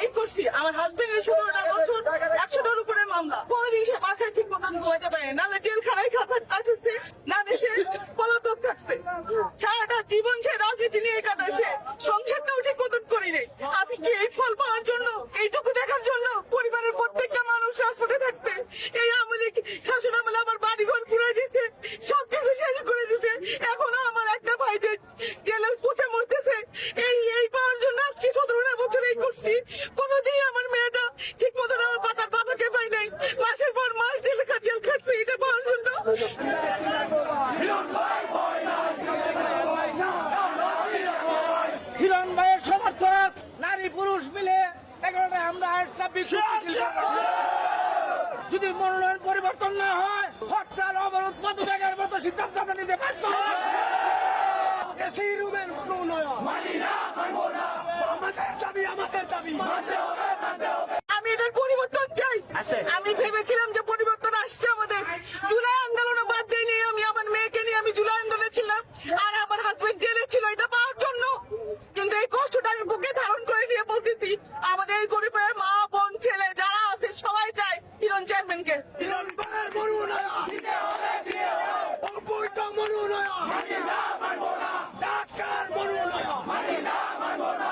এই করছি। আমার হাজবেন্ড সতেরোটা বছর একশোটার উপরে মামলা। কোনোদিন সে বাসায় ঠিক মতন ঘুমাইতে পারে না। না জেলখানায় খাবার কাটছে না দেশে পলাতক থাকছে। সারাটা জীবন সে রাজনীতি নিয়ে কাটাইছে সংসারটাও ঠিক মতন করি নেই আজকে এই ফল পাওয়ার জন্য এইটুকু দেখার জন্য পরিবারের প্রত্যেকটা মানুষ রাজপথে এই আমলে শাসন আমলে আমার বাড়ি ঘর পুড়ে দিচ্ছে সবকিছু শেষ করে দিচ্ছে এখনও আমার একটা ভাই জেলে পচে মরতেছে। এই এই পাওয়ার জন্য আজকে সতেরোটা বছর এই করছি। কোনোদিন আমার মেয়েটা ঠিক মতন আমার বাবার বাবাকে পাই নাই। মাসের পর মাস জেল জেল খাটছে এটা পাওয়ার জন্য। হিরণ ভাইয়ের সমর্থক, নারী পুরুষ মিলে এগারোটা আমরা একটা করব। যদি মনোনয়ন পরিবর্তন না হয় হরতাল অবরোধ পদত্যাগের মতো সিদ্ধান্ত আমরা নিতে বাধ্য হব। এসি রুমের মনোনয়ন। আমাদের দাবি আমাদের দাবি। আমি এটার পরিবর্তন চাই। আমি ভেবেছিলাম যে পরিবর্তন আসছে আমাদের জুলাই আন্দোলন বাদ দিয়ে নিয়ে আমি আমার মেয়েকে নিয়ে আমি জুলাই আন্দোলনে ছিলাম আর আমার হাজবেন্ড জেলে ছিল এটা পাওয়ার জন্য কিন্তু এই কষ্টটা আমি বুকে ধারণ করে নিয়ে বলতেছি আমাদের এই গরিবের মা বোন ছেলে যারা আছে সবাই চায় হিরণ চেয়ারম্যানকে হিরণ ভাইয়ের মনোনয়ন অবৈধ মনোনয়ন